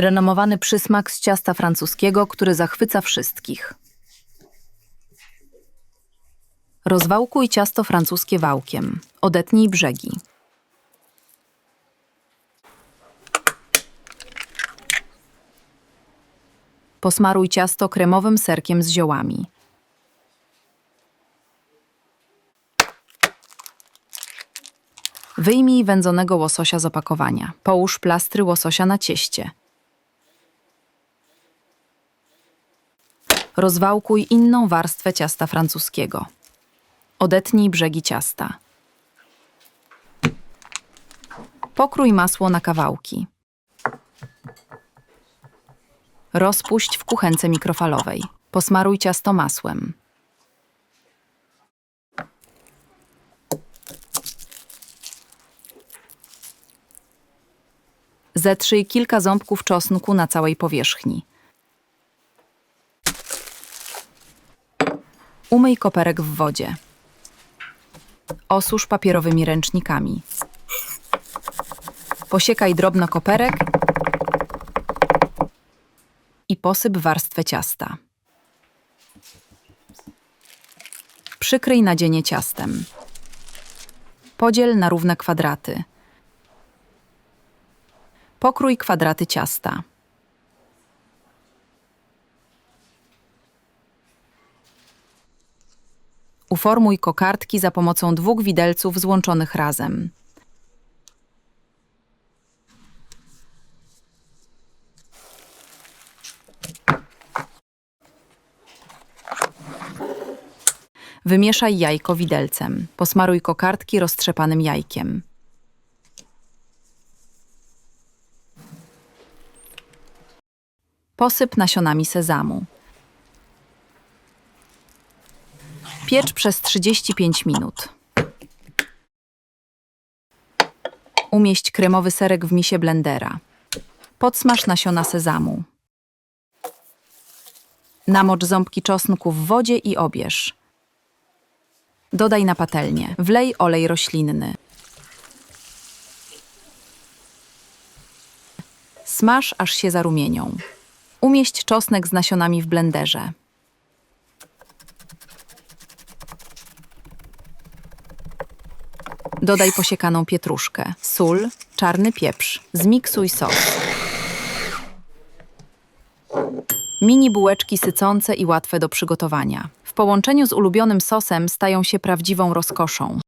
Renomowany przysmak z ciasta francuskiego, który zachwyca wszystkich. Rozwałkuj ciasto francuskie wałkiem. Odetnij brzegi. Posmaruj ciasto kremowym serkiem z ziołami. Wyjmij wędzonego łososia z opakowania. Połóż plastry łososia na cieście. Rozwałkuj inną warstwę ciasta francuskiego. Odetnij brzegi ciasta. Pokrój masło na kawałki. Rozpuść w kuchence mikrofalowej. Posmaruj ciasto masłem. Zetrzyj kilka ząbków czosnku na całej powierzchni. Umyj koperek w wodzie. Osusz papierowymi ręcznikami. Posiekaj drobno koperek i posyp warstwę ciasta. Przykryj nadzienie ciastem. Podziel na równe kwadraty. Pokrój kwadraty ciasta. Uformuj kokardki za pomocą dwóch widelców złączonych razem. Wymieszaj jajko widelcem. Posmaruj kokardki roztrzepanym jajkiem. Posyp nasionami sezamu. Piecz przez 35 minut. Umieść kremowy serek w misie blendera. Podsmaż nasiona sezamu. Namocz ząbki czosnku w wodzie i obierz. Dodaj na patelnię. Wlej olej roślinny. Smaż, aż się zarumienią. Umieść czosnek z nasionami w blenderze. Dodaj posiekaną pietruszkę, sól, czarny pieprz. Zmiksuj sos. Mini bułeczki sycące i łatwe do przygotowania. W połączeniu z ulubionym sosem stają się prawdziwą rozkoszą.